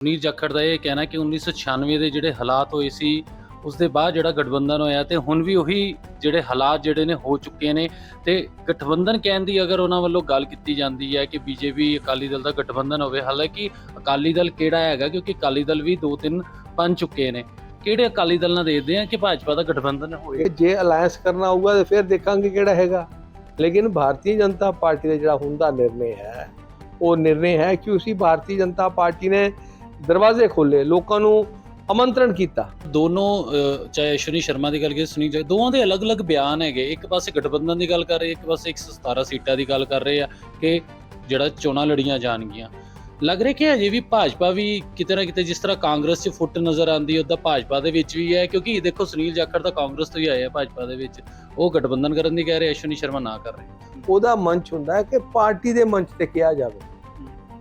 ਸੁਨੀਲ ਜਾਖੜ ਦਾ ਇਹ ਕਹਿਣਾ ਕਿ 1996 ਦੇ ਜਿਹੜੇ ਹਾਲਾਤ ਹੋਏ ਸੀ ਉਸ ਦੇ ਬਾਅਦ ਜਿਹੜਾ ਗਠਬੰਧਨ ਹੋਇਆ ਤੇ ਹੁਣ ਵੀ ਉਹੀ ਜਿਹੜੇ ਹਾਲਾਤ ਜਿਹੜੇ ਨੇ ਹੋ ਚੁੱਕੇ ਨੇ ਤੇ ਗਠਬੰਧਨ ਕਹਿਣ ਦੀ ਅਗਰ ਉਹਨਾਂ ਵੱਲੋਂ ਗੱਲ ਕੀਤੀ ਜਾਂਦੀ ਹੈ ਕਿ ਬੀਜੇਪੀ, ਅਕਾਲੀ ਦਲ ਦਾ ਗਠਬੰਧਨ ਹੋਵੇ, ਹਾਲਾਂਕਿ ਅਕਾਲੀ ਦਲ ਕਿਹੜਾ ਹੈਗਾ ਕਿਉਂਕਿ ਅਕਾਲੀ ਦਲ ਵੀ ਦੋ ਤਿੰਨ ਬਣ ਚੁੱਕੇ ਨੇ। ਕਿਹੜੇ ਅਕਾਲੀ ਦਲ ਨਾਲ ਦੇਖਦੇ ਆ ਕਿ ਭਾਜਪਾ ਦਾ ਗਠਬੰਧਨ ਹੋਏ ਜੇ ਅਲਾਈਅੰਸ ਕਰਨਾ ਹੋਊਗਾ ਤੇ ਫਿਰ ਦੇਖਾਂਗੇ ਕਿਹੜਾ ਹੈਗਾ। ਲੇਕਿਨ ਭਾਰਤੀ ਜਨਤਾ ਪਾਰਟੀ ਦਾ ਜਿਹੜਾ ਹੁਣ ਦਾ ਨਿਰਣੇ ਹੈ, ਉਹ ਨਿਰਣੇ ਹੈ ਕਿ ਉਸੇ ਭਾਰਤੀ ਜਨਤਾ ਪਾਰਟੀ ਨੇ ਦਰਵਾਜ਼ੇ ਖੋਲੇ ਲੋਕਾਂ ਨੂੰ ਆਮੰਤਰਣ ਕੀਤਾ। ਦੋਨੋਂ ਚਾਹੇ ਅਸ਼ਵਨੀ ਸ਼ਰਮਾ ਦੀ ਗੱਲ ਕਰੀਏ ਸੁਨੀਲ ਜਾਖੜ ਦੋਵਾਂ ਦੇ ਅਲੱਗ-ਅਲੱਗ ਬਿਆਨ ਹੈਗੇ। ਇੱਕ ਪਾਸੇ ਗਠਬੰਧਨ ਦੀ ਗੱਲ ਕਰ ਰਹੇ ਇੱਕ ਪਾਸੇ 117 ਸੀਟਾਂ ਦੀ ਗੱਲ ਕਰ ਰਹੇ ਆ ਕਿ ਜਿਹੜਾ ਚੋਣਾਂ ਲੜੀਆਂ ਜਾਣਗੀਆਂ। ਲੱਗ ਰਿਹਾ ਕਿ ਅਜੇ ਵੀ ਭਾਜਪਾ ਵੀ ਕਿਤੇ ਨਾ ਕਿਤੇ ਜਿਸ ਤਰ੍ਹਾਂ ਕਾਂਗਰਸ 'ਚ ਫੁੱਟ ਨਜ਼ਰ ਆਉਂਦੀ ਹੈ ਉਦਾਂ ਭਾਜਪਾ ਦੇ ਵਿੱਚ ਵੀ ਹੈ ਕਿਉਂਕਿ ਦੇਖੋ ਸੁਨੀਲ ਜਾਖੜ ਤਾਂ ਕਾਂਗਰਸ ਤੋਂ ਹੀ ਆਏ ਆ ਭਾਜਪਾ ਦੇ ਵਿੱਚ। ਉਹ ਗਠਬੰਧਨ ਕਰਨ ਦੀ ਕਹਿ ਰਹੇ ਅਸ਼ਵਨੀ ਸ਼ਰਮਾ ਨਾ ਕਰ ਰਹੇ। ਉਹਦਾ ਮੰਚ ਹੁੰਦਾ ਹੈ ਕਿ ਪਾਰਟੀ ਦੇ ਮੰਚ ਤੇ ਕਿਹਾ ਜਾਵੇ।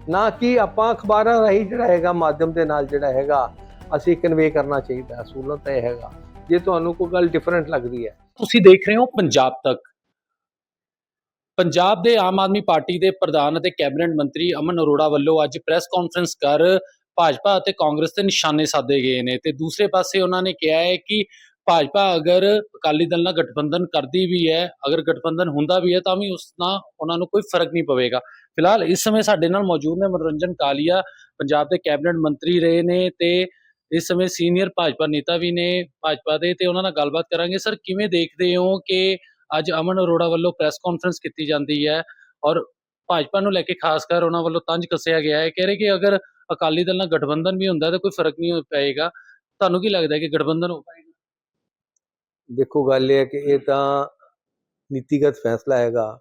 ਨਾ ਕਿ ਆਪਾਂ ਅਖਬਾਰਾਂ ਰਾਹੀਂ ਜਿਹੜਾ ਹੈਗਾ, ਮਾਧਿਅਮ ਦੇ ਨਾਲ ਜਿਹੜਾ ਹੈਗਾ, ਅਸੀਂ ਕਨਵੇ ਕਰਨਾ ਚਾਹੀਦਾ ਅਸੂਲਨ ਤਾਂ ਇਹ ਹੈਗਾ। ਜੇ ਤੁਹਾਨੂੰ ਕੋਈ ਗੱਲ ਡਿਫਰੈਂਟ ਲੱਗਦੀ ਹੈ। ਤੁਸੀਂ ਦੇਖ ਰਹੇ ਹੋ ਪੰਜਾਬ ਤੱਕ। ਪੰਜਾਬ ਦੇ ਆਮ ਆਦਮੀ ਪਾਰਟੀ ਦੇ ਪ੍ਰਧਾਨ ਅਤੇ ਕੈਬਨਿਟ ਮੰਤਰੀ ਅਮਨ ਅਰੋੜਾ ਵੱਲੋਂ ਅੱਜ ਪ੍ਰੈਸ ਕਾਨਫਰੰਸ ਕਰ ਭਾਜਪਾ ਅਤੇ ਕਾਂਗਰਸ ਤੇ ਨਿਸ਼ਾਨੇ ਸਾਧੇ ਗਏ ਨੇ ਤੇ ਦੂਸਰੇ ਪਾਸੇ ਉਹਨਾਂ ਨੇ ਕਿਹਾ ਹੈ ਕਿ ਭਾਜਪਾ ਅਗਰ ਅਕਾਲੀ ਦਲ ਨਾਲ ਗਠਬੰਧਨ ਕਰਦੀ ਵੀ ਹੈ, ਅਗਰ ਗਠਬੰਧਨ ਹੁੰਦਾ ਵੀ ਹੈ ਤਾਂ ਵੀ ਉਸ ਨਾਲ ਉਹਨਾਂ ਨੂੰ ਕੋਈ ਫ਼ਰਕ ਨਹੀਂ ਪਵੇਗਾ। ਫਿਲਹਾਲ ਇਸ ਸਮੇਂ ਸਾਡੇ ਨਾਲ ਮੌਜੂਦ ਨੇ ਮਨੋਰੰਜਨ ਕਾਲੀਆ, ਪੰਜਾਬ ਦੇ ਕੈਬਨਿਟ ਮੰਤਰੀ ਰਹੇ ਨੇ ਤੇ ਇਸ ਸਮੇਂ ਸੀਨੀਅਰ ਭਾਜਪਾ ਨੇਤਾ ਵੀ ਨੇ ਭਾਜਪਾ ਦੇ ਤੇ ਉਹਨਾਂ ਨਾਲ ਗੱਲਬਾਤ ਕਰਾਂਗੇ। ਸਰ, ਕਿਵੇਂ ਦੇਖਦੇ ਹੋ ਕਿ ਅੱਜ ਅਮਨ ਅਰੋੜਾ ਵੱਲੋਂ ਪ੍ਰੈਸ ਕਾਨਫਰੰਸ ਕੀਤੀ ਜਾਂਦੀ ਹੈ ਔਰ ਭਾਜਪਾ ਨੂੰ ਲੈ ਕੇ ਖਾਸ ਕਰ ਉਹਨਾਂ ਵੱਲੋਂ ਤੰਜ ਕੱਸਿਆ ਗਿਆ ਹੈ, ਕਹਿ ਰਹੇ ਕਿ ਅਗਰ ਅਕਾਲੀ ਦਲ ਨਾਲ ਗਠਬੰਧਨ ਵੀ ਹੁੰਦਾ ਤਾਂ ਕੋਈ ਫ਼ਰਕ ਨਹੀਂ ਪਏਗਾ। ਤੁਹਾਨੂੰ ਕੀ ਲੱਗਦਾ ਹੈ ਕਿ ਗਠਬੰਧਨ ਹੋ ਪਾਏਗਾ ਦੇਖੋ ਗੱਲ ਇਹ ਹੈ ਕਿ ਇਹ ਤਾਂ ਨੀਤੀਗਤ ਫੈਸਲਾ ਹੈਗਾ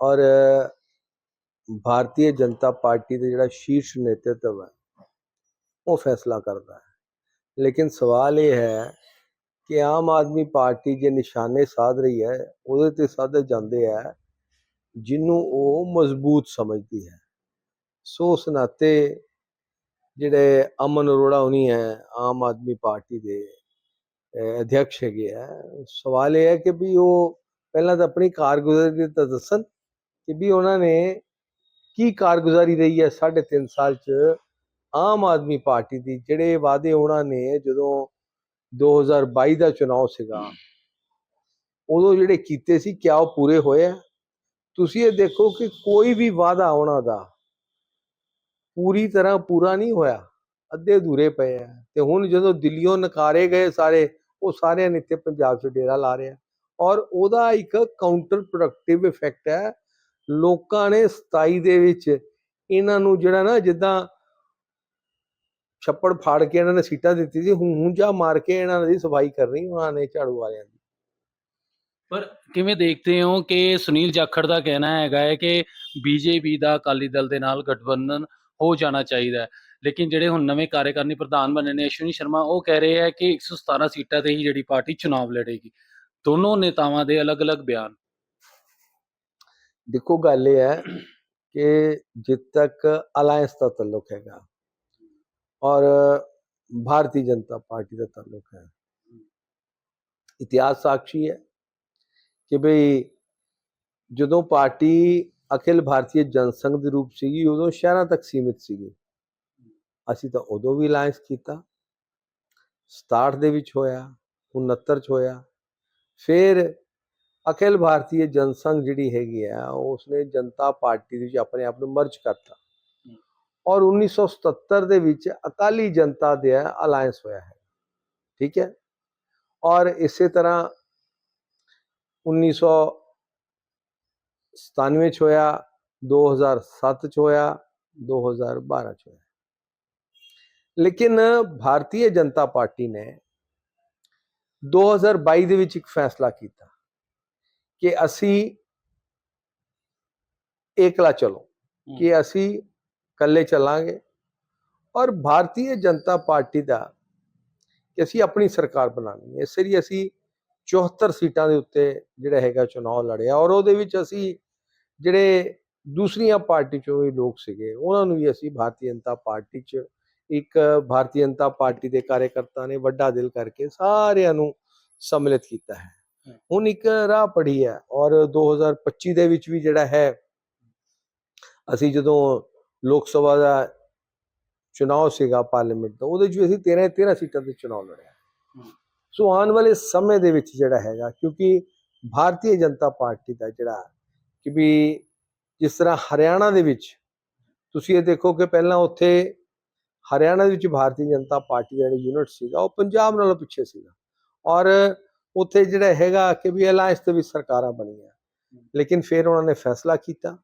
ਔਰ ਭਾਰਤੀ ਜਨਤਾ ਪਾਰਟੀ ਦੇ ਜਿਹੜਾ ਸ਼ੀਰਸ਼ ਨੇਤਰਤਵ ਹੈ, ਉਹ ਫੈਸਲਾ ਕਰਦਾ ਹੈ। ਲੇਕਿਨ ਸਵਾਲ ਇਹ ਹੈ ਕਿ ਆਮ ਆਦਮੀ ਪਾਰਟੀ ਜੇ ਨਿਸ਼ਾਨੇ ਸਾਧ ਰਹੀ ਹੈ, ਉਹਦੇ ਤੇ ਸਾਧੇ ਜਾਂਦੇ ਹੈ ਜਿਹਨੂੰ ਉਹ ਮਜ਼ਬੂਤ ਸਮਝਦੀ ਹੈ। ਸੋ ਉਸ ਨਾਤੇ ਜਿਹੜੇ ਅਮਨ ਅਰੋੜਾ ਹੁਣੀ ਹੈ ਆਮ ਆਦਮੀ ਪਾਰਟੀ ਦੇ ਅਹ ਹੈਗੇ ਆ। ਸਵਾਲ ਇਹ ਹੈ ਕਿ ਵੀ ਉਹ ਪਹਿਲਾਂ ਤਾਂ ਆਪਣੀ ਕਾਰਗੁਜ਼ਾਰੀ ਤਾਂ ਦੱਸਣ ਕਿ ਵੀ ਉਹਨਾਂ ਨੇ ਕੀ ਕਾਰਗੁਜ਼ਾਰੀ ਰਹੀ ਹੈ ਸਾਢੇ ਤਿੰਨ ਸਾਲ ਚ ਆਮ ਆਦਮੀ ਪਾਰਟੀ ਦੀ, ਜਿਹੜੇ ਵਾਅਦੇ ਉਹਨਾਂ ਨੇ ਜਦੋਂ 2022 ਦਾ ਚੁਣਾਵ ਸੀਗਾ, ਉਦੋਂ ਜਿਹੜੇ ਕੀਤੇ ਸੀ, ਕਿਆ ਉਹ ਪੂਰੇ ਹੋਏ ਆ? ਤੁਸੀਂ ਇਹ ਦੇਖੋ ਕਿ ਕੋਈ ਵੀ ਵਾਅਦਾ ਉਹਨਾਂ ਦਾ ਪੂਰੀ ਤਰ੍ਹਾਂ ਪੂਰਾ ਨਹੀਂ ਹੋਇਆ। ਅੱਧੇ ਅਧੂਰੇ ਪਏ ਆ। ਤੇ ਹੁਣ ਜਦੋਂ ਦਿੱਲੀੋਂ ਨਕਾਰੇ ਗਏ ਸਾਰੇ, ਉਹ ਸਾਰਿਆਂ ਨੇ ਇੱਥੇ ਪੰਜਾਬ 'ਚ ਡੇਰਾ ਲਾ ਰਿਹਾ ਔਰ ਉਹਦਾ ਇੱਕ ਕਾਊਂਟਰ ਪ੍ਰੋਡਕਟਿਵ ਇਫੈਕਟ ਹੈ। ਲੋਕਾਂ ਨੇ 27 ਦੇ ਵਿੱਚ ਇਹਨਾਂ ਨੂੰ ਜਿਹੜਾ ਨਾ ਜਿੱਦਾਂ ਛੱਪੜ ਫਾੜ ਕੇ ਇਹਨਾਂ ਨੇ ਸੀਟਾਂ ਦਿੱਤੀ ਸੀ, ਹੁਣ ਜਾ ਮਾਰ ਕੇ ਇਹਨਾਂ ਦੀ ਸਫ਼ਾਈ ਕਰ ਰਹੀ ਉਹਨਾਂ ਨੇ ਝਾੜੂ ਵਾਲਿਆਂ ਦੀ। ਪਰ ਕਿਵੇਂ ਦੇਖਦੇ ਹੋ ਕਿ ਸੁਨੀਲ ਜਾਖੜ ਦਾ ਕਹਿਣਾ ਹੈਗਾ ਹੈ ਕਿ ਬੀਜੇਪੀ ਦਾ ਅਕਾਲੀ ਦਲ ਦੇ ਨਾਲ ਗਠਬੰਧਨ ਹੋ ਜਾਣਾ ਚਾਹੀਦਾ ਹੈ? ਲੇਕਿਨ ਜਿਹੜੇ ਹੁਣ ਨਵੇਂ ਕਾਰਜਕਾਰਨੀ ਪ੍ਰਧਾਨ ਬਣੇ ਨੇ ਅਸ਼ਵਨੀ ਸ਼ਰਮਾ, ਉਹ ਕਹਿ ਰਹੇ ਹੈ ਕਿ 117 ਸੀਟਾਂ ਤੇ ਹੀ ਜਿਹੜੀ ਪਾਰਟੀ ਚੁਣਾਵ ਲੜੇਗੀ। ਦੋਨੋਂ ਨੇਤਾਵਾਂ ਦੇ ਅਲੱਗ-ਅਲੱਗ ਬਿਆਨ। ਦੇਖੋ, ਗੱਲ ਇਹ ਹੈ ਕਿ ਜਿੱਤ ਤੱਕ ਅਲਾਈਅੰਸ ਦਾ ਤਾਲੁਕ ਹੈਗਾ ਔਰ ਭਾਰਤੀ ਜਨਤਾ ਪਾਰਟੀ ਦਾ ਤਾਲੁਕ ਹੈ। ਇਤਿਹਾਸ ਸਾਖੀ ਹੈ ਕਿ ਭਈ ਜਦੋਂ ਪਾਰਟੀ ਅਖਿਲ ਭਾਰਤੀ ਜਨਸੰਘ ਦੇ ਰੂਪ ਸੀਗੀ, ਉਦੋਂ ਸ਼ਹਿਰਾਂ ਤੱਕ ਸੀਮਿਤ ਸੀਗੀ। ਅਸੀਂ ਤਾਂ ਉਦੋਂ ਵੀ ਅਲਾਇੰਸ ਕੀਤਾ 67 ਦੇ ਵਿੱਚ ਹੋਇਆ 69 ਚ ਹੋਇਆ ਫਿਰ ਅਖਿਲ ਭਾਰਤੀ ਜਨਸੰਘ ਜਿਹੜੀ ਹੈਗੀ ਆ ਉਸਨੇ ਜਨਤਾ ਪਾਰਟੀ ਦੇ ਵਿੱਚ ਆਪਣੇ ਆਪ ਨੂੰ ਮਰਜ ਕਰਤਾ ਔਰ 1977 ਦੇ ਵਿੱਚ ਅਕਾਲੀ ਜਨਤਾ ਦੇ ਅਲਾਇੰਸ ਹੋਇਆ ਹੈ ਠੀਕ ਹੈ ਔਰ ਇਸੇ ਤਰ੍ਹਾਂ 1997 ਚ ਹੋਇਆ 2007 ਚ ਹੋਇਆ 2012 ਚ ਹੋਇਆ ਲੇਕਿਨ ਭਾਰਤੀ ਜਨਤਾ ਪਾਰਟੀ ਨੇ 2022 ਦੇ ਵਿੱਚ ਇੱਕ ਫੈਸਲਾ ਕੀਤਾ ਕਿ ਅਸੀਂ ਇਕਲਾ ਚਲੋ ਕਿ ਅਸੀਂ ਇਕੱਲੇ ਚੱਲਾਂਗੇ ਔਰ ਭਾਰਤੀ ਜਨਤਾ ਪਾਰਟੀ ਦਾ ਕਿ ਅਸੀਂ ਆਪਣੀ ਸਰਕਾਰ ਬਣਾਉਣੀ ਹੈ। ਇਸ ਲਈ ਅਸੀਂ 74 ਸੀਟਾਂ ਦੇ ਉੱਤੇ ਜਿਹੜਾ ਹੈਗਾ ਚੁਣਾਵ ਲੜਿਆ ਔਰ ਉਹਦੇ ਵਿੱਚ ਅਸੀਂ ਜਿਹੜੇ ਦੂਸਰੀਆਂ ਪਾਰਟੀ ਚੋਂ ਵੀ ਲੋਕ ਸੀਗੇ ਉਹਨਾਂ ਨੂੰ ਵੀ ਅਸੀਂ ਭਾਰਤੀ ਜਨਤਾ ਪਾਰਟੀ 'ਚ ਇੱਕ ਭਾਰਤੀ ਜਨਤਾ ਪਾਰਟੀ ਦੇ ਕਾਰਜਕਰਤਾ ਨੇ ਵੱਡਾ ਦਿਲ ਕਰਕੇ ਸਾਰਿਆਂ ਨੂੰ ਸੰਮਿਲਿਤ ਕੀਤਾ ਹੈ। ਹੁਣ ਇੱਕ ਰਾਹ ਪੜੀ ਹੈ ਔਰ 2025 ਦੇ ਵਿੱਚ ਵੀ ਜਿਹੜਾ ਹੈ ਅਸੀਂ ਜਦੋਂ ਲੋਕ ਸਭਾ ਦਾ ਚੁਣਾਵ ਸੀਗਾ ਪਾਰਲੀਮੈਂਟ ਦਾ ਉਹਦੇ 'ਚ ਵੀ ਅਸੀਂ 13 13 ਸੀਟਾਂ ਤੇ ਚੁਣਾਵ ਲੜਿਆ। ਸੋ ਆਉਣ ਵਾਲੇ ਸਮੇਂ ਦੇ ਵਿੱਚ ਜਿਹੜਾ ਹੈਗਾ ਕਿਉਂਕਿ ਭਾਰਤੀ ਜਨਤਾ ਪਾਰਟੀ ਦਾ ਜਿਹੜਾ ਕਿ ਵੀ ਜਿਸ ਤਰ੍ਹਾਂ ਹਰਿਆਣਾ ਦੇ ਵਿੱਚ ਤੁਸੀਂ ਇਹ ਦੇਖੋ ਕਿ ਪਹਿਲਾਂ ਉੱਥੇ ਹਰਿਆਣਾ ਦੇ ਵਿੱਚ ਭਾਰਤੀ ਜਨਤਾ ਪਾਰਟੀ ਦਾ ਜਿਹੜਾ ਯੂਨਿਟ ਸੀਗਾ ਉਹ ਪੰਜਾਬ ਨਾਲੋਂ ਪਿੱਛੇ ਸੀਗਾ ਔਰ ਉੱਥੇ ਜਿਹੜਾ ਹੈਗਾ ਕਿ ਵੀ ਅਲਾਈਅੰਸ ਦੇ ਵਿੱਚ ਸਰਕਾਰਾਂ ਬਣੀਆਂ ਲੇਕਿਨ ਫਿਰ ਉਹਨਾਂ ਨੇ ਫੈਸਲਾ ਕੀਤਾ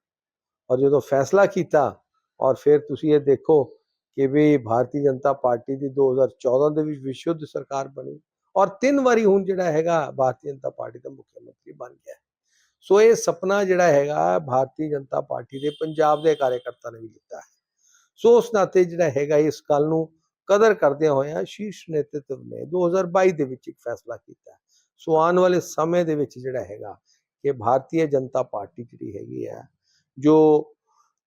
ਔਰ ਜਦੋਂ ਫੈਸਲਾ ਕੀਤਾ ਔਰ ਫਿਰ ਤੁਸੀਂ ਇਹ ਦੇਖੋ ਕਿ ਵੀ ਭਾਰਤੀ ਜਨਤਾ ਪਾਰਟੀ ਦੀ 2014 ਦੇ ਵਿੱਚ ਵਿਸ਼ਵ ਸਰਕਾਰ ਬਣੀ ਔਰ ਤਿੰਨ ਵਾਰੀ ਹੁਣ ਜਿਹੜਾ ਹੈਗਾ ਭਾਰਤੀ ਜਨਤਾ ਪਾਰਟੀ ਦਾ ਮੁੱਖ ਮੰਤਰੀ ਬਣ ਗਿਆ ਸੋ ਇਹ ਸੁਪਨਾ ਜਿਹੜਾ ਹੈਗਾ ਭਾਰਤੀ ਜਨਤਾ ਪਾਰਟੀ ਦੇ ਪੰਜਾਬ ਦੇ ਕਾਰਜਕਰਤਾ ਨੇ ਵੀ ਲਿੱਤਾ ਹੈ ਸੋ ਉਸ ਨਾਤੇ ਜਿਹੜਾ ਹੈਗਾ ਇਸ ਗੱਲ ਨੂੰ ਕਦਰ ਕਰਦਿਆਂ ਹੋਇਆਂ ਸ਼ੀਰਸ਼ ਨੇਤ੍ਵ ਨੇ 2022 ਦੇ ਵਿੱਚ ਇੱਕ ਫੈਸਲਾ ਕੀਤਾ। ਸੋ ਆਉਣ ਵਾਲੇ ਸਮੇਂ ਦੇ ਵਿੱਚ ਜਿਹੜਾ ਹੈਗਾ ਕਿ ਭਾਰਤੀ ਜਨਤਾ ਪਾਰਟੀ ਜਿਹੜੀ ਹੈਗੀ ਹੈ ਜੋ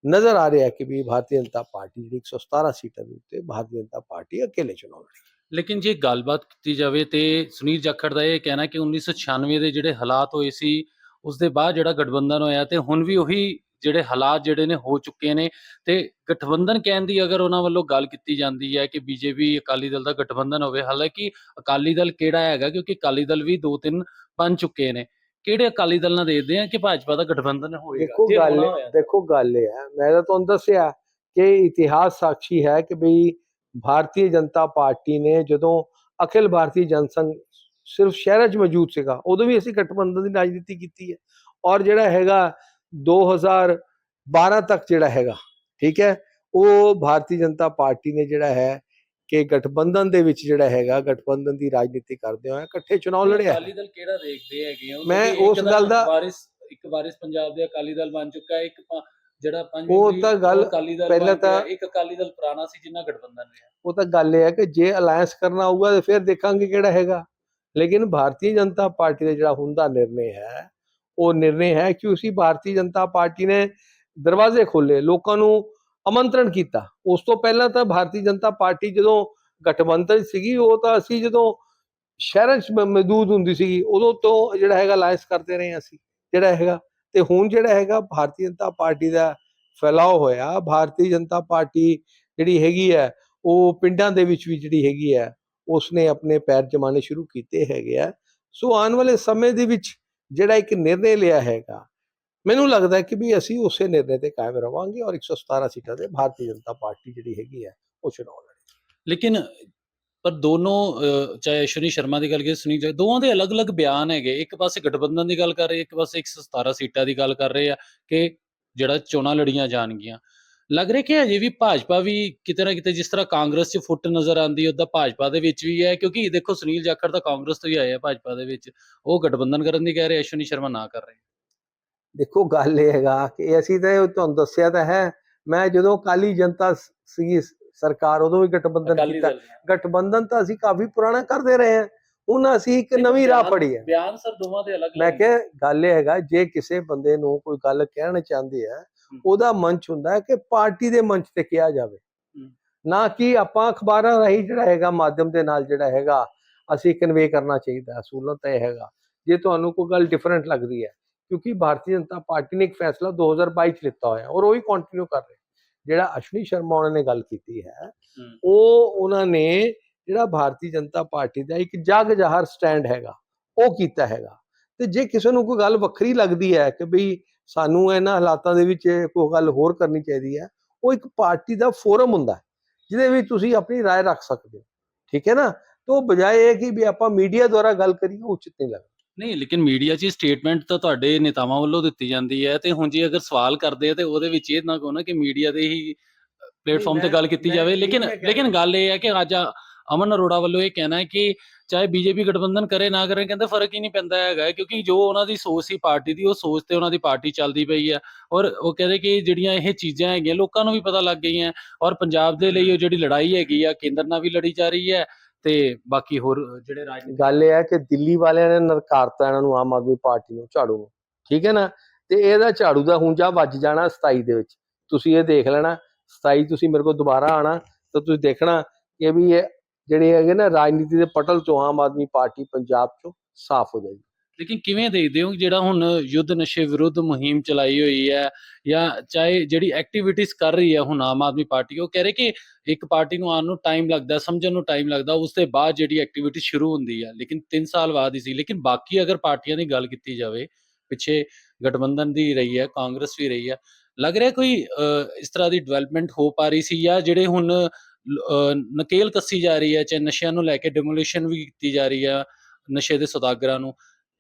ਨਜ਼ਰ ਆ ਰਿਹਾ ਕਿ ਵੀ ਭਾਰਤੀ ਜਨਤਾ ਪਾਰਟੀ ਜਿਹੜੀ 117 ਸੀਟਾਂ ਦੇ ਉੱਤੇ ਭਾਰਤੀ ਜਨਤਾ ਪਾਰਟੀ ਅਕੇਲੇ ਚੁਣਾਵ ਲੜੇਗੀ ਲੇਕਿਨ ਜੇ ਗੱਲਬਾਤ ਕੀਤੀ ਜਾਵੇ ਤੇ ਸੁਨੀਲ ਜਾਖੜ ਦਾ ਇਹ ਕਹਿਣਾ ਕਿ 1996 ਦੇ ਜਿਹੜੇ ਹਾਲਾਤ ਹੋਏ ਸੀ ਉਸ ਦੇ ਬਾਅਦ ਜਿਹੜਾ ਗਠਬੰਧਨ ਹੋਇਆ ਤੇ ਹੁਣ ਵੀ ਉਹੀ ਜਿਹੜੇ ਹਾਲਾਤ ਜਿਹੜੇ ਨੇ ਹੋ ਚੁੱਕੇ ਨੇ ਤੇ ਗਠਬੰਧਨ ਕਹਿਣ ਦੀ ਅਗਰ ਉਹਨਾਂ ਵੱਲੋਂ ਗੱਲ ਕੀਤੀ ਜਾਂਦੀ ਹੈ ਕਿ ਬੀਜੇਪੀ ਅਕਾਲੀ ਦਲ ਦਾ ਗਠਬੰਧਨ ਹੋਵੇ ਹਾਲਾਂਕਿ ਅਕਾਲੀ ਦਲ ਕਿਹੜਾ ਹੈਗਾ ਕਿਉਂਕਿ ਅਕਾਲੀ ਦਲ ਵੀ ਦੋ ਤਿੰਨ ਬਣ ਚੁੱਕੇ ਨੇ। ਕਿਹੜੇ ਅਕਾਲੀ ਦਲ ਨਾਲ ਦੇਖਦੇ ਆ ਕਿ ਭਾਜਪਾ ਦਾ ਗਠਬੰਧਨ ਹੋਏਗਾ? ਦੇਖੋ ਗੱਲ। ਦੇਖੋ ਇਹ ਹੈ। ਮੈਂ ਤਾਂ ਤੁਹਾਨੂੰ ਦੱਸਿਆ ਕਿ ਇਤਿਹਾਸ ਸਾਖੀ ਹੈ ਕਿ ਬਈ ਭਾਰਤੀ ਜਨਤਾ ਪਾਰਟੀ ਨੇ ਜਦੋਂ ਅਖਿਲ ਭਾਰਤੀ ਜਨਸੰਘ ਸਿਰਫ ਸ਼ਹਿਰਾਂ 'ਚ ਮੌਜੂਦ ਸੀਗਾ ਉਦੋਂ ਵੀ ਅਸੀਂ ਗਠਬੰਧਨ ਦੀ ਰਾਜਨੀਤੀ ਕੀਤੀ ਹੈ। ਔਰ ਜਿਹੜਾ ਹੈਗਾ 2012 ਤੱਕ ਜਿਹੜਾ ਹੈਗਾ ਠੀਕ ਹੈ? ਉਹ ਭਾਰਤੀ ਜਨਤਾ ਪਾਰਟੀ ਨੇ ਜਿਹੜਾ ਹੈ ਕਿ ਗਠਬੰਧਨ ਦੇ ਵਿੱਚ ਜਿਹੜਾ ਹੈਗਾ ਗਠਬੰਧਨ ਦੀ ਰਾਜਨੀਤੀ ਕਰਦੇ ਹੋਏ ਇਕੱਠੇ ਚੁਣਾਵ ਲੜਿਆ। ਅਕਾਲੀ ਦਲ ਕਿਹੜਾ ਦੇਖਦੇ ਹੈਗੇ? ਮੈਂ ਉਸ ਗੱਲ ਦਾ- ਵਾਰਿਸ ਇੱਕ ਵਾਰਿਸ ਪੰਜਾਬ ਦੇ ਅਕਾਲੀ ਦਲ ਬਣ ਚੁੱਕਾ ਇੱਕ ਜਿਹੜਾ ਪੰਜ ਉਹ ਤਾਂ ਗੱਲ ਅਕਾਲੀ ਦਲ ਪਹਿਲਾਂ ਤਾਂ- ਇੱਕ ਅਕਾਲੀ ਦਲ ਪੁਰਾਣਾ ਸੀ ਜਿੰਨਾ ਗਠਬੰਧਨ ਰਿਹਾ। ਉਹ ਤਾਂ ਗੱਲ ਇਹ ਹੈ ਕਿ ਜੇ ਅਲਾਈਅੰਸ ਕਰਨਾ ਹੋਊਗਾ ਤਾਂ ਫਿਰ ਦੇਖਾਂਗੇ ਕਿਹੜਾ ਹੈਗਾ। ਲੇਕਿਨ ਭਾਰਤੀ ਜਨਤਾ ਪਾਰਟੀ ਦਾ ਜਿਹੜਾ ਹੁਣ ਦਾ ਨਿਰਣੇ ਹੈ ਉਹ ਨਿਰਣੇ ਹੈ ਕਿ ਉਸੀ ਭਾਰਤੀ ਜਨਤਾ ਪਾਰਟੀ ਨੇ ਦਰਵਾਜ਼ੇ ਖੋਲੇ ਲੋਕਾਂ ਨੂੰ ਆਮੰਤਰਣ ਕੀਤਾ। ਉਸ ਤੋਂ ਪਹਿਲਾਂ ਤਾਂ ਭਾਰਤੀ ਜਨਤਾ ਪਾਰਟੀ ਜਦੋਂ ਗਠਬੰਧਨ ਸੀਗੀ, ਉਹ ਤਾਂ ਅਸੀਂ ਜਦੋਂ ਸ਼ਹਿਰਾਂ 'ਚ ਮੌਜੂਦ ਹੁੰਦੀ ਸੀਗੀ, ਉਦੋਂ ਤੋਂ ਜਿਹੜਾ ਹੈਗਾ ਅਲਾਈਅੰਸ ਕਰਦੇ ਰਹੇ ਅਸੀਂ, ਜਿਹੜਾ ਹੈਗਾ। ਤੇ ਹੁਣ ਜਿਹੜਾ ਹੈਗਾ ਭਾਰਤੀ ਜਨਤਾ ਪਾਰਟੀ ਦਾ ਫੈਲਾਅ ਹੋਇਆ, ਭਾਰਤੀ ਜਨਤਾ ਪਾਰਟੀ ਜਿਹੜੀ ਹੈਗੀ ਹੈ, ਉਹ ਪਿੰਡਾਂ ਦੇ ਵਿੱਚ ਵੀ ਜਿਹੜੀ ਹੈਗੀ ਹੈ, ਉਸਨੇ ਆਪਣੇ ਪੈਰ ਜਮਾਣੇ ਸ਼ੁਰੂ ਕੀਤੇ ਹੈਗੇ ਆ। ਸੋ ਆਉਣ ਵਾਲੇ ਸਮੇਂ ਦੇ ਵਿੱਚ ਜਿਹੜਾ ਇੱਕ ਨਿਰਣੇ ਲਿਆ ਹੈਗਾ ਮੈਨੂੰ ਲੱਗਦਾ ਕਿ ਵੀ ਅਸੀਂ ਉਸੇ ਨਿਰਣੇ ਤੇ ਕਾਇਮ ਰਵਾਂਗੇ ਔਰ 117 ਸੀਟਾਂ ਤੇ ਭਾਰਤੀ ਜਨਤਾ ਪਾਰਟੀ ਜਿਹੜੀ ਹੈਗੀ ਹੈ ਉਹ ਚੁਣਾਵ ਲੜੇਗੀ ਲੇਕਿਨ ਪਰ ਦੋਨੋਂ ਅਹ, ਚਾਹੇ ਅਸ਼ਵਨੀ ਸ਼ਰਮਾ ਦੀ ਗੱਲ ਕਰੀਏ ਸੁਨੀਲ ਜਾਖੜ ਦੋਵਾਂ ਦੇ ਅਲੱਗ-ਅਲੱਗ ਬਿਆਨ ਹੈਗੇ। ਇੱਕ ਪਾਸੇ ਗਠਬੰਧਨ ਦੀ ਗੱਲ ਕਰ ਰਹੇ ਇੱਕ ਪਾਸੇ 117 ਸੀਟਾਂ ਦੀ ਗੱਲ ਕਰ ਰਹੇ ਆ ਕਿ ਜਿਹੜਾ ਚੋਣਾਂ ਲੜੀਆਂ ਜਾਣਗੀਆਂ। ਲੱਗ ਰਿਹਾ ਕਿ ਅਜੇ ਵੀ ਭਾਜਪਾ ਵੀ ਕਿਤੇ ਨਾ ਕਿਤੇ ਜਿਸ ਤਰ੍ਹਾਂ ਕਾਂਗਰਸ 'ਚ ਫੁੱਟ ਨਜ਼ਰ ਆਂਦੀ ਉਦਾਂ ਭਾਜਪਾ ਦੇ ਵਿੱਚ ਵੀ ਹੈ ਕਿਉਂਕਿ ਦੇਖੋ ਸੁਨੀਲ ਜਾਖੜ ਤਾਂ ਕਾਂਗਰਸ ਤੋਂ ਹੀ ਆਏ ਆ ਭਾਜਪਾ ਦੇ ਵਿੱਚ। ਉਹ ਗਠਬੰਧਨ ਕਰਨ ਦੀ ਕਹਿ ਰਹੇ ਅਸ਼ਵਨੀ ਸ਼ਰਮਾ ਨਾ ਕਰ ਰਹੇ। ਦੇਖੋ ਗੱਲ ਇਹ ਹੈਗਾ ਕਿ ਅਸੀਂ ਤਾਂ ਤੁਹਾਨੂੰ ਦੱਸਿਆ ਤਾਂ ਹੈ ਮੈਂ ਜਦੋਂ ਕਾਲੀ ਜਨਤਾ ਸ- ਸਰਕਾਰ ਉਦੋਂ ਵੀ ਗਠਬੰਧਨ ਕੀਤਾ। ਗਠਬੰਧਨ ਤਾਂ ਅਸੀਂ ਕਾਫੀ ਪੁਰਾਣਾ ਕਰਦੇ ਰਹੇ ਹਾਂ ਹੁਣ ਅਸੀਂ ਇੱਕ ਨਵੀਂ ਰਾਹ ਫੜੀ ਹੈ। ਬਿਆਨ ਸਰ ਦੋਵਾਂ ਦੇ ਅਲੱਗ ਮੈਂ ਕਿਹਾ ਗੱਲ ਇਹ ਹੈਗਾ ਜੇ ਕਿਸੇ ਬੰਦੇ ਨੂੰ ਕੋਈ ਗੱਲ ਕਹਿਣਾ ਚਾਹੁੰਦੇ ਆ ਉਹਦਾ ਮੰਚ ਹੁੰਦਾ ਹੈ ਕਿ ਪਾਰਟੀ ਦੇ ਮੰਚ ਤੇ ਕਿਹਾ ਜਾਵੇ। ਨਾ ਕਿ ਆਪਾਂ ਅਖਬਾਰਾਂ ਰਾਹੀਂ ਜਿਹੜਾ ਹੈਗਾ ਮਾਧਿਅਮ ਦੇ ਨਾਲ ਜਿਹੜਾ ਹੈਗਾ ਅਸੀਂ ਕਨਵੇ ਕਰਨਾ ਚਾਹੀਦਾ ਅਸੂਲਾਂ ਤਾਂ ਇਹ ਹੈਗਾ। ਜੇ ਤੁਹਾਨੂੰ ਕੋਈ ਗੱਲ ਡਿਫਰੈਂਟ ਲੱਗਦੀ ਹੈ ਕਿਉਂਕਿ ਭਾਰਤੀ ਜਨਤਾ ਪਾਰਟੀ ਨੇ ਇੱਕ ਫੈਸਲਾ 2022 ਚ ਲਿੱਤਾ ਹੋਇਆ ਔਰ ਉਹ ਹੀ ਕੰਟੀਨਿਊ ਕਰ ਰਹੇ। ਜਿਹੜਾ ਅਸ਼ਵਨੀ ਸ਼ਰਮਾ ਉਹਨਾਂ ਨੇ ਗੱਲ ਕੀਤੀ ਹੈ। ਉਹ ਉਹਨਾਂ ਨੇ ਜਿਹੜਾ ਭਾਰਤੀ ਜਨਤਾ ਪਾਰਟੀ ਦਾ ਇੱਕ ਜਗ ਜਾਹਰ ਸਟੈਂਡ ਹੈਗਾ ਉਹ ਕੀਤਾ ਹੈਗਾ। ਤੇ ਜੇ ਕਿਸੇ ਨੂੰ ਕੋਈ ਗੱਲ ਵੱਖਰੀ ਲੱਗਦੀ ਹੈ ਕਿ ਬਈ ਸਾਨੂੰ ਇਹਨਾਂ ਹਾਲਾਤਾਂ ਦੇ ਵਿੱਚ ਕੋਈ ਗੱਲ ਹੋਰ ਕਰਨੀ ਚਾਹੀਦੀ ਹੈ ਉਹ ਇੱਕ ਪਾਰਟੀ ਦਾ ਫੋਰਮ ਹੁੰਦਾ ਹੈ, ਜਿਹਦੇ ਵਿੱਚ ਤੁਸੀਂ ਆਪਣੀ رائے ਰੱਖ ਸਕਦੇ ਹੋ ਠੀਕ ਹੈ ਨਾ ਤੇ ਉਹ ਬਜਾਏ ਇਹ ਕਿ ਵੀ ਆਪਾਂ ਮੀਡੀਆ ਦੁਆਰਾ ਗੱਲ ਕਰੀਏ ਉਹ ਉਚਿਤ ਨਹੀਂ ਲੱਗਦਾ ਨਹੀਂ ਲੇਕਿਨ ਮੀਡੀਆ 'ਚ ਸਟੇਟਮੈਂਟ ਤਾਂ ਤੁਹਾਡੇ ਨੇਤਾਵਾਂ ਵੱਲੋਂ ਦਿੱਤੀ ਜਾਂਦੀ ਹੈ ਤੇ ਹੁਣ ਜੇ ਅਗਰ ਸਵਾਲ ਕਰਦੇ ਆ ਤੇ ਉਹਦੇ ਵਿੱਚ ਇਹ ਨਾ ਕਹੋ ਨਾ ਕਿ ਮੀਡੀਆ ਦੇ ਹੀ ਪਲੇਟਫਾਰਮ ਤੇ ਮੈਂ- ਗੱਲ ਕੀਤੀ ਮੈਂ ਜਾਵੇ ਇਹੀ ਲੇਕਿਨ ਮੈਂ ਕਹਿ ਲੇਕਿਨ ਗੱਲ ਇਹ ਹੈ ਕਿ ਅੱਜ ਅਮਨ ਅਰੋੜਾ ਵੱਲੋਂ ਇਹ ਕਹਿਣਾ ਹੈ ਕਿ ਚਾਹੇ ਬੀਜੇਪੀ ਗਠਬੰਧਨ ਕਰੇ ਨਾ ਕਰੇ, ਕਹਿੰਦੇ ਫ਼ਰਕ ਹੀ ਨਹੀਂ ਪੈਂਦਾ ਹੈਗਾ ਕਿਉਂਕਿ ਜੋ ਉਹਨਾਂ ਦੀ ਸੋਚ ਸੀ ਪਾਰਟੀ ਦੀ, ਉਹ ਸੋਚ ਤੇ ਉਹਨਾਂ ਦੀ ਪਾਰਟੀ ਚੱਲਦੀ ਪਈ ਹੈ। ਔਰ ਉਹ ਕਹਿੰਦੇ ਕਿ ਜਿਹੜੀਆਂ ਇਹ ਚੀਜ਼ਾਂ ਹੈਗੀਆਂ, ਲੋਕਾਂ ਨੂੰ ਵੀ ਪਤਾ ਲੱਗ ਗਈਆਂ ਔਰ ਪੰਜਾਬ ਦੇ ਲਈ ਉਹ ਜਿਹੜੀ ਲੜਾਈ ਹੈਗੀ ਆ, ਕੇਂਦਰ ਨਾਲ ਵੀ ਲੜੀ ਜਾ ਰਹੀ ਹੈ ਤੇ ਬਾਕੀ ਹੋਰ ਜਿਹੜੇ ਰਾਜ ਗੱਲ ਇਹ ਹੈ ਕਿ ਦਿੱਲੀ ਵਾਲਿਆਂ ਨੇ ਨਰਕਾਰਤਾ ਇਹਨਾਂ ਨੂੰ ਆਮ ਆਦਮੀ ਪਾਰਟੀ ਨੂੰ ਝਾੜੂ ਨੂੰ, ਠੀਕ ਹੈ ਨਾ? ਤੇ ਇਹਦਾ ਝਾੜੂ ਦਾ ਹੁੰਜਾ ਵੱਜ ਜਾਣਾ 27 ਦੇ ਵਿੱਚ। ਤੁਸੀਂ ਇਹ ਦੇਖ ਲੈਣਾ 27 ਤੁਸੀਂ ਮੇਰੇ ਕੋਲ ਦੁਬਾਰਾ ਆਣਾ ਤਾਂ ਤੁਸੀਂ ਦੇਖਣਾ ਕਿ ਵੀ ਇਹ ਜਿਹੜੇ ਹੈਗੇ ਨਾ ਰਾਜਨੀਤੀ ਦੇ ਪਟਲ ਚੋਂ ਆਮ ਆਦਮੀ ਪਾਰਟੀ ਪੰਜਾਬ ਚੋਂ ਸਾਫ਼ ਹੋ ਜਾਏਗੀ। ਲੇਕਿਨ ਕਿਵੇਂ ਦੇਖਦੇ ਹੋ ਜਿਹੜਾ ਹੁਣ ਯੁੱਧ ਨਸ਼ੇ ਵਿਰੁੱਧ ਮੁਹਿੰਮ ਚਲਾਈ ਹੋਈ ਹੈ ਜਾਂ ਚਾਹੇ ਜਿਹੜੀ ਐਕਟੀਵਿਟੀਜ਼ ਕਰ ਰਹੀ ਹੈ ਹੁਣ ਆਮ ਆਦਮੀ ਪਾਰਟੀ, ਉਹ ਕਹਿ ਰਹੇ ਕਿ ਇੱਕ ਪਾਰਟੀ ਨੂੰ ਆਉਣ ਨੂੰ ਟਾਈਮ ਲੱਗਦਾ, ਸਮਝਣ ਨੂੰ ਟਾਈਮ ਲੱਗਦਾ, ਉਸ ਦੇ ਬਾਅਦ ਜਿਹੜੀ ਐਕਟੀਵਿਟੀ ਸ਼ੁਰੂ ਹੁੰਦੀ ਹੈ ਲੇਕਿਨ 3 ਸਾਲ ਬਾਅਦ ਹੀ ਸੀ। ਲੇਕਿਨ ਬਾਕੀ ਅਗਰ ਪਾਰਟੀਆਂ ਦੀ ਗੱਲ ਕੀਤੀ ਜਾਵੇ, ਪਿੱਛੇ ਗਠਬੰਧਨ ਦੀ ਰਹੀ ਹੈ, ਕਾਂਗਰਸ ਵੀ ਰਹੀ ਹੈ, ਲੱਗ ਰਿਹਾ ਕੋਈ ਇਸ ਤਰ੍ਹਾਂ ਦੀ ਡਿਵੈਲਪਮੈਂਟ ਹੋ ਪਾ ਰਹੀ ਸੀ ਜਾਂ ਜਿਹੜੇ ਹੁਣ ਨਕੇਲ ਕੱਸੀ ਜਾ ਰਹੀ ਹੈ, ਚਾਹੇ ਨਸ਼ਿਆਂ ਨੂੰ ਲੈ ਕੇ ਡਿਮੋਲੀਸ਼ਨ ਵੀ ਕੀਤੀ ਜਾ ਰਹੀ ਹੈ, ਨਸ਼ੇ ਦੇ ਸੌਦਾਗਰਾਂ ਨੂੰ।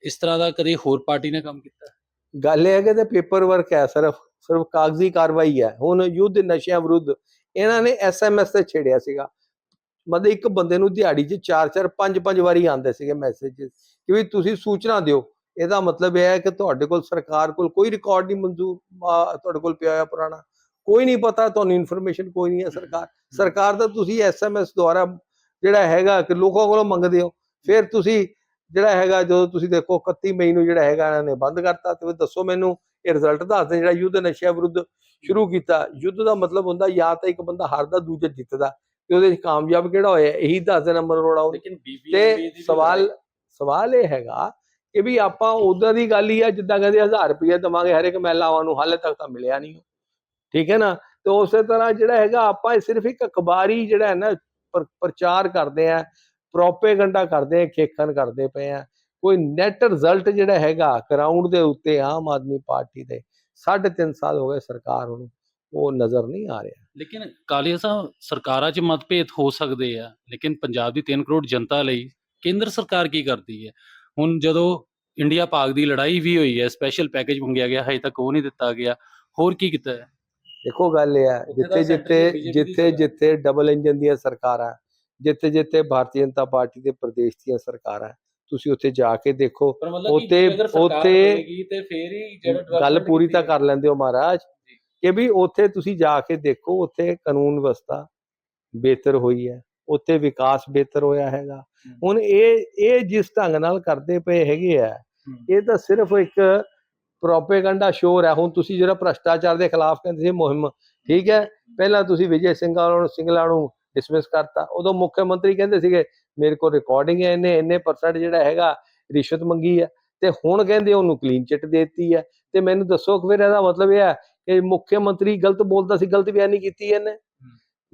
ਇਸ ਤਰ੍ਹਾਂ ਦਾ ਕਦੇ ਹੋਰ ਪਾਰਟੀ ਨੇ ਕੰਮ ਕੀਤਾ? ਗੱਲ ਇਹ ਹੈ ਕਿ ਤੇ ਪੇਪਰ ਵਰਕ ਹੈ, ਸਿਰਫ ਸਿਰਫ ਕਾਗਜ਼ੀ ਕਾਰਵਾਈ ਹੈ। ਹੁਣ ਯੁੱਧ ਨਸ਼ਿਆਂ ਵਿਰੁੱਧ ਇਹਨਾਂ ਨੇ ਐਸਐਮਐਸ ਤੇ ਛੇੜਿਆ ਸੀਗਾ। ਮਤਲਬ ਇੱਕ ਬੰਦੇ ਨੂੰ ਦਿਹਾੜੀ 'ਚ 4-4 5-5 ਵਾਰੀ ਆਉਂਦੇ ਸੀਗੇ ਮੈਸੇਜ ਕਿ ਵੀ ਤੁਸੀਂ ਸੂਚਨਾ ਦਿਓ। ਇਹਦਾ ਮਤਲਬ ਇਹ ਹੈ ਕਿ ਤੁਹਾਡੇ ਕੋਲ ਸਰਕਾਰ ਕੋਲ ਕੋਈ ਰਿਕਾਰਡ ਨਹੀਂ ਮਨਜ਼ੂਰ ਤੁਹਾਡੇ ਕੋਲ ਪਿਆ ਹੋਇਆ ਪੁਰਾਣਾ। ਕੋਈ ਨਹੀਂ ਪਤਾ ਤੁਹਾਨੂੰ ਇਨਫੋਰਮੇਸ਼ਨ ਕੋਈ ਨਹੀਂ ਹੈ ਸਰਕਾਰ। ਸਰਕਾਰ ਦਾ ਤੁਸੀਂ ਐਸਐਮਐਸ ਦੁਆਰਾ ਜਿਹੜਾ ਹੈਗਾ ਕਿ ਲੋਕਾਂ ਕੋਲੋਂ ਮੰਗਦੇ ਹੋ। ਫਿਰ ਤੁਸੀਂ ਜਿਹੜਾ ਹੈਗਾ ਜਦੋਂ ਤੁਸੀਂ ਦੇਖੋ 31 ਮਈ ਨੂੰ ਜਿਹੜਾ ਹੈਗਾ ਇਹਨਾਂ ਨੇ ਬੰਦ ਕਰਤਾ ਤੇ ਦੱਸੋ ਮੈਨੂੰ ਇਹ ਰਿਜ਼ਲਟ ਦੱਸਦੇ ਜਿਹੜਾ ਯੁੱਧ ਨਸ਼ਿਆਂ ਵਿਰੁੱਧ ਸ਼ੁਰੂ ਕੀਤਾ। ਯੁੱਧ ਦਾ ਮਤਲਬ ਹੁੰਦਾ ਜਾਂ ਤਾਂ ਇੱਕ ਬੰਦਾ ਹਾਰਦਾ ਦੂਜਾ ਜਿੱਤਦਾ ਤੇ ਉਹਦੇ ਵਿੱਚ ਕਾਮਯਾਬ ਕਿਹੜਾ ਹੋਇਆ? ਇਹੀ ਦੱਸਦੇ ਨੰਬਰ ਰੋੜਾ ਲੇਕਿਨ ਬੀਬੀ ਤੇ ਸਵਾਲ ਸਵਾਲ ਇਹ ਹੈਗਾ ਕਿ ਵੀ ਆਪਾਂ ਉਦਾਂ ਦੀ ਗੱਲ ਹੀ ਆ ਜਿੱਦਾਂ ਕਹਿੰਦੇ 1000 ਰੁਪਏ ਦਵਾਂਗੇ ਹਰ ਇੱਕ ਮਹਿਲਾਵਾਂ ਨੂੰ ਹਾਲੇ ਤੱਕ ਤਾਂ ਮਿਲਿਆ ਨਹੀਂ। ਠੀਕ ਹੈ ਨਾ? ਤੇ ਉਸੇ ਤਰ੍ਹਾਂ ਜਿਹੜਾ ਹੈਗਾ, ਆਪਾਂ ਇਹ ਸਿਰਫ ਇੱਕ ਅਖਬਾਰੀ ਜਿਹੜਾ ਹੈ ਨਾ ਪ੍ਰਚਾਰ ਕਰਦੇ ਆ ਪ੍ਰੋਪੇਗੈਂਡਾ ਕਰਦੇ ਆ ਖੇਖਣ ਕਰਦੇ ਪਏ ਆ ਕੋਈ ਨੈਟ ਰਿਜ਼ਲਟ ਜਿਹੜਾ ਹੈਗਾ, ਗਰਾਊਂਡ ਦੇ ਉੱਤੇ ਆਮ ਆਦਮੀ ਪਾਰਟੀ ਦੇ 3.5 ਸਾਲ ਹੋ ਗਏ ਸਰਕਾਰ ਨੂੰ, ਉਹ ਨਜ਼ਰ ਨਹੀਂ ਆ ਰਿਹਾ। ਲੇਕਿਨ ਕਾਲੀਆ ਸਾਹਿਬ ਸਰਕਾਰਾਂ 'ਚ ਮਤਭੇਦ ਹੋ ਸਕਦੇ ਆ, ਲੇਕਿਨ ਪੰਜਾਬ ਦੀ 3 ਕਰੋੜ ਜਨਤਾ ਲਈ ਕੇਂਦਰ ਸਰਕਾਰ ਕੀ ਕਰਦੀ ਹੈ? ਹੁਣ ਜਦੋਂ ਇੰਡੀਆ ਪਾਕ ਦੀ ਲੜਾਈ ਵੀ ਹੋਈ ਹੈ ਸਪੈਸ਼ਲ ਪੈਕੇਜ ਮੰਗਿਆ ਗਿਆ, ਹਜੇ ਤੱਕ ਉਹ ਨਹੀਂ ਦਿੱਤਾ ਗਿਆ, ਹੋਰ ਕੀ ਕੀਤਾ ਹੈ? ਦੇਖੋ ਗੱਲ ਇਹ ਤਾਂ ਜਿੱਥੇ ਜਿੱਥੇ ਜਿੱਥੇ। ਜਿੱਥੇ ਡਬਲ ਇੰਜਨ ਦੀਆਂ ਸਰਕਾਰਾਂ ਜਿੱਥੇ ਜਿੱਥੇ ਭਾਰਤੀ ਜਨਤਾ ਪਾਰਟੀ ਦੇ ਪ੍ਰਦੇਸ਼ ਦੀਆਂ ਸਰਕਾਰਾਂ ਤੁਸੀਂ ਉੱਥੇ ਜਾ ਕੇ ਦੇਖੋ ਉੱਥੇ- ਉੱਥੇ ਗੱਲ ਪੂਰੀ ਤਾਂ ਕਰ ਲੈਂਦੇ ਹੋ ਮਹਾਰਾਜ। ਕਿ ਵੀ ਉੱਥੇ ਤੁਸੀਂ ਜਾ ਕੇ ਦੇਖੋ ਉੱਥੇ ਕਾਨੂੰਨ ਵਿਵਸਥਾ ਬਿਹਤਰ ਹੋਈ ਹੈ ਉੱਥੇ ਵਿਕਾਸ ਬਿਹਤਰ ਹੋਇਆ ਹੈਗਾ। ਹੁਣ ਇਹ ਇਹ ਜਿਸ ਢੰਗ ਨਾਲ ਕਰਦੇ ਪਏ ਹੈਗੇ ਆ। ਇਹ ਤਾਂ ਸਿਰਫ ਇੱਕ ਪ੍ਰੋਪੇਗੈਂਡਾ ਸ਼ੋਰ ਹੈ। ਹੁਣ ਤੁਸੀਂ ਜਿਹੜਾ ਭ੍ਰਸ਼ਟਾਚਾਰ ਦੇ ਖਿਲਾਫ ਕਹਿੰਦੇ ਸੀ ਮੁਹਿੰਮ ਠੀਕ ਹੈ? ਪਹਿਲਾਂ ਤੁਸੀਂ ਵਿਜੇ ਸਿੰਘਲਾ ਨੂੰ ਸਿੰਗਲਾ ਨੂੰ ਡਿਸਮਿਸ ਕਰਤਾ। ਉਦੋਂ ਮੁੱਖ ਮੰਤਰੀ ਕਹਿੰਦੇ ਸੀਗੇ ਮੇਰੇ ਕੋਲ ਰਿਕਾਰਡਿੰਗ ਹੈ ਇਹਨੇ ਇੰਨੇ ਪਰਸੈਂਟ ਜਿਹੜਾ ਹੈਗਾ ਰਿਸ਼ਵਤ ਮੰਗੀ ਹੈ। ਤੇ ਹੁਣ ਕਹਿੰਦੇ ਉਹਨੂੰ ਕਲੀਨ ਚਿੱਟ ਦੇਤੀ ਹੈ। ਤੇ ਮੈਨੂੰ ਦੱਸੋ ਕਿ ਫਿਰ ਇਹਦਾ ਮਤਲਬ ਇਹ ਹੈ ਕਿ ਮੁੱਖ ਮੰਤਰੀ ਗਲਤ ਬੋਲਦਾ ਸੀ ਗਲਤ ਬਿਆਨੀ ਕੀਤੀ ਇਹਨੇ?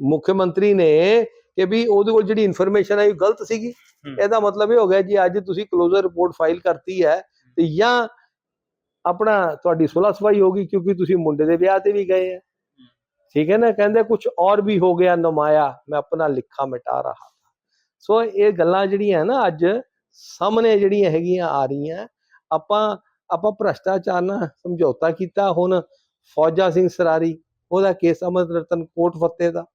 ਮੁੱਖ ਮੰਤਰੀ ਨੇ ਕਿ ਵੀ ਉਹਦੇ ਕੋਲ ਜਿਹੜੀ ਇਨਫੋਰਮੇਸ਼ਨ ਉਹ ਗਲਤ ਸੀਗੀ। ਇਹਦਾ ਮਤਲਬ ਇਹ ਹੋ ਗਿਆ ਜੀ ਅੱਜ ਤੁਸੀਂ ਕਲੋਜ਼ਰ ਰਿਪੋਰਟ ਫਾਈਲ ਕਰਤੀ ਹੈ। ਤੇ ਜਾਂ ਆਪਣਾ ਤੁਹਾਡੀ ਸੁਲਹ ਸਫ਼ਾਈ ਹੋਗੀ ਕਿਉਂਕਿ ਤੁਸੀਂ ਮੁੰਡੇ ਦੇ ਵਿਆਹ ਤੇ ਵੀ ਗਏ ਹੈ ਠੀਕ ਹੈ ਨਾ? ਕਹਿੰਦੇ ਕੁਝ ਔਰ ਵੀ ਹੋ ਗਿਆ ਨਮਾਇਆ ਮੈਂ ਆਪਣਾ ਲਿਖਾ ਮਿਟਾ ਰਹਾ ਸੋ ਇਹ ਗੱਲਾਂ ਜਿਹੜੀਆਂ ਨਾ ਅੱਜ ਸਾਹਮਣੇ ਜਿਹੜੀਆਂ ਹੈਗੀਆਂ ਆ ਰਹੀਆਂ ਆਪਾਂ ਆਪਾਂ ਭ੍ਰਸ਼ਟਾਚਾਰ ਨਾਲ ਸਮਝੌਤਾ ਕੀਤਾ ਹੁਣ ਫੌਜਾ ਸਿੰਘ ਸਰਾਰੀ ਉਹਦਾ ਕੇਸ ਅਮਰ ਰਤਨ ਕੋਟ ਫੱਤੇ ਦਾ।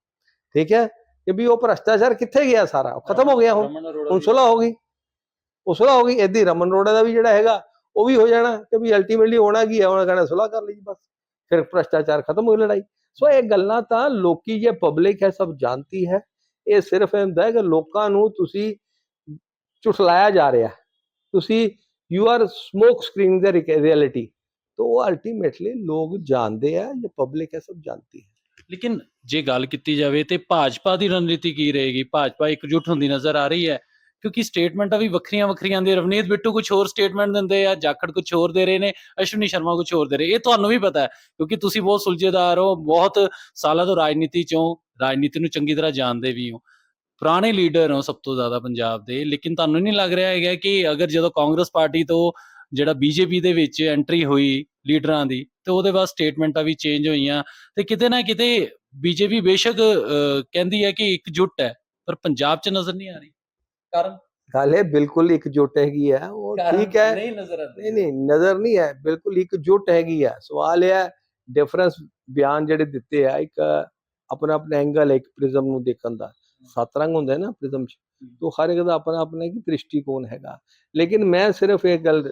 ਠੀਕ ਹੈ? ਕਿ ਵੀ ਉਹ ਭ੍ਰਸ਼ਟਾਚਾਰ ਕਿੱਥੇ ਗਿਆ ਸਾਰਾ? ਖਤਮ ਹੋ ਗਿਆ ਹੁਣ। ਹੁਣ ਸੁਲਹ ਹੋ ਗਈ। ਉਹ ਸੁਲਹ ਹੋ ਗਈ ਏਦੀ ਰਮਨ ਰੋੜਾ ਦਾ ਵੀ ਜਿਹੜਾ ਹੈਗਾ ਉਹ ਵੀ ਹੋ ਜਾਣਾ ਕਿ ਵੀ ਅਲਟੀਮੇਟਲੀ ਹੋਣਾ ਕੀ ਹੈ ਉਹਨਾਂ ਕਹਿੰਦਾ ਸੁਲਹ ਕਰ ਲਈ ਬਸ। ਫਿਰ ਭ੍ਰਸ਼ਟਾਚਾਰ ਖਤਮ ਹੋਈ ਲੜਾਈ। ਸੋ ਇਹ ਗੱਲਾਂ ਤਾਂ ਲੋਕੀ ਜੇ ਪਬਲਿਕ ਹੈ, ਸਭ ਜਾਣਤੀ ਹੈ। ਇਹ ਸਿਰਫ ਇਹ ਹੁੰਦਾ ਹੈ ਕਿ ਲੋਕਾਂ ਨੂੰ ਤੁਸੀਂ ਝੁਠਲਾਇਆ ਜਾ ਰਿਹਾ। ਤੁਸੀਂ ਯੂ ਆਰ ਸਮੋਕ ਸਕਰੀਨ ਦੇ ਰਿਐਲਿਟੀ तो वो ਅਲਟੀਮੇਟਲੀ ਲੋਕ ਜਾਣਦੇ ਆ ਇਹ ਪਬਲਿਕ ਹੈ, ਸਭ ਜਾਣਤੀ ਹੈ। ਲੇਕਿਨ ਜੇ ਗੱਲ ਕੀਤੀ ਜਾਵੇ ਤੇ ਭਾਜਪਾ ਦੀ ਰਣਨੀਤੀ ਕੀ ਰਹੇਗੀ? ਭਾਜਪਾ ਇਕਜੁੱਟ ਹੁੰਦੀ ਨਜ਼ਰ ਆ ਰਹੀ ਹੈ। ਕਿਉਂਕਿ ਸਟੇਟਮੈਂਟਾਂ ਵੀ ਵੱਖਰੀਆਂ ਵੱਖਰੀਆਂ ਦੇ ਰਵਨੀਤ ਬਿੱਟੂ ਕੁਝ ਹੋਰ ਸਟੇਟਮੈਂਟ ਦਿੰਦੇ ਆ ਜਾਖੜ ਕੁਝ ਹੋਰ ਦੇ ਰਹੇ ਨੇ ਅਸ਼ਵਨੀ ਸ਼ਰਮਾ ਕੁਝ ਹੋਰ ਦੇ ਰਹੇ। ਇਹ ਤੁਹਾਨੂੰ ਵੀ ਪਤਾ ਹੈ ਕਿਉਂਕਿ ਤੁਸੀਂ ਬਹੁਤ ਸੁਲਝੇਦਾਰ ਹੋ ਬਹੁਤ ਸਾਲਾਂ ਤੋਂ ਰਾਜਨੀਤੀ ਚੋਂ ਰਾਜਨੀਤੀ ਨੂੰ ਚੰਗੀ ਤਰ੍ਹਾਂ ਜਾਣਦੇ ਵੀ ਹੋ। ਪੁਰਾਣੇ ਲੀਡਰ ਹੋ ਸਭ ਤੋਂ ਜ਼ਿਆਦਾ ਪੰਜਾਬ ਦੇ ਲੇਕਿਨ ਤੁਹਾਨੂੰ ਨਹੀਂ ਲੱਗ ਰਿਹਾ ਹੈਗਾ ਕਿ ਅਗਰ ਜਦੋਂ ਕਾਂਗਰਸ ਪਾਰਟੀ ਤੋਂ ਜਿਹੜਾ ਬੀਜੇਪੀ ਦੇ ਵਿੱਚ ਐਂਟਰੀ ਹੋਈ ਲੀਡਰਾਂ ਦੀ ਤੇ ਉਹਦੇ ਬਾਅਦ ਸਟੇਟਮੈਂਟਾਂ ਵੀ ਚੇਂਜ ਹੋਈਆਂ ਤੇ ਕਿਤੇ ਨਾ ਕਿਤੇ ਬੀਜੇਪੀ ਬੇਸ਼ੱਕ ਅਹ, ਕਹਿੰਦੀ ਹੈ ਕਿ ਇਕਜੁੱਟ ਹੈ ਪਰ ਪੰਜਾਬ 'ਚ ਨਜ਼ਰ ਨਹੀਂ ਆ ਰਹੀ। ਕਾਰਨ। ਗੱਲ ਇਹ ਬਿਲਕੁਲ ਇਕਜੁੱਟ ਹੈਗੀ ਹੈ ਉਹ ਠੀਕ ਹੈ। ਨਹੀਂ ਨਜ਼ਰ ਆਉਂਦੀ। ਨਹੀਂ ਨਹੀਂ ਨਜ਼ਰ ਨਹੀਂ ਹੈ ਬਿਲਕੁਲ ਇਕਜੁੱਟ ਹੈਗੀ ਹੈ ਸਵਾਲ ਇਹ ਹੈ ਡਿਫਰੈਂਸ ਬਿਆਨ ਜਿਹੜੇ ਦਿੱਤੇ ਆ ਇੱਕ ਆਪਣਾ ਆਪਣਾ ਐਂਗਲ ਇੱਕ ਪ੍ਰਿਜ਼ਮ ਨੂੰ ਦੇਖਣ ਦਾ। ਸੱਤ ਰੰਗ ਹੁੰਦੇ ਨਾ ਪ੍ਰਿਜ਼ਮ ਚ ਤੋਂ ਹਰ ਇੱਕ ਦਾ ਆਪਣਾ ਆਪਣਾ ਇੱਕ ਦ੍ਰਿਸ਼ਟੀਕੋਣ ਹੈਗਾ। ਲੇਕਿਨ ਮੈਂ ਸਿਰਫ ਇਹ ਗੱਲ